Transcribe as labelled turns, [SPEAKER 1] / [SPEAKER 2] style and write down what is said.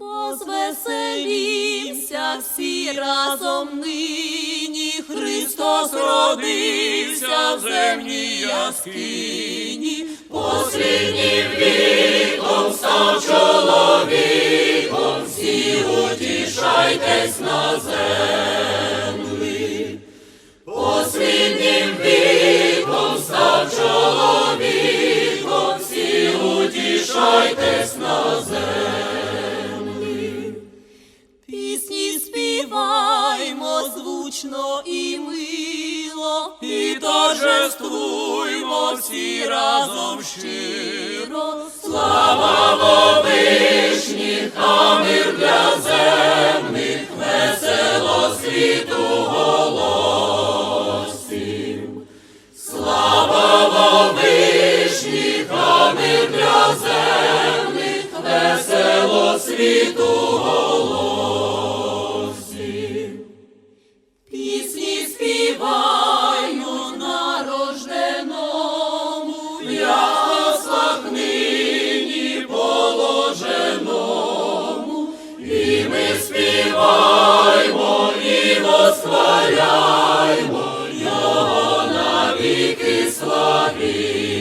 [SPEAKER 1] Позвеселімся всі разом нині, Христос родився в земній яскині, посліднім віком став чоловіком, всі утішайтесь на землі. Посліднім віком став чоловіком, всі утішайтесь на землі. Звучно і мило, і торжествуймо всі разом щиро. Слава вовишніх, а мир для земних, весело світу голосім. Слава вовишніх, а мир для земних, весело світу Maria.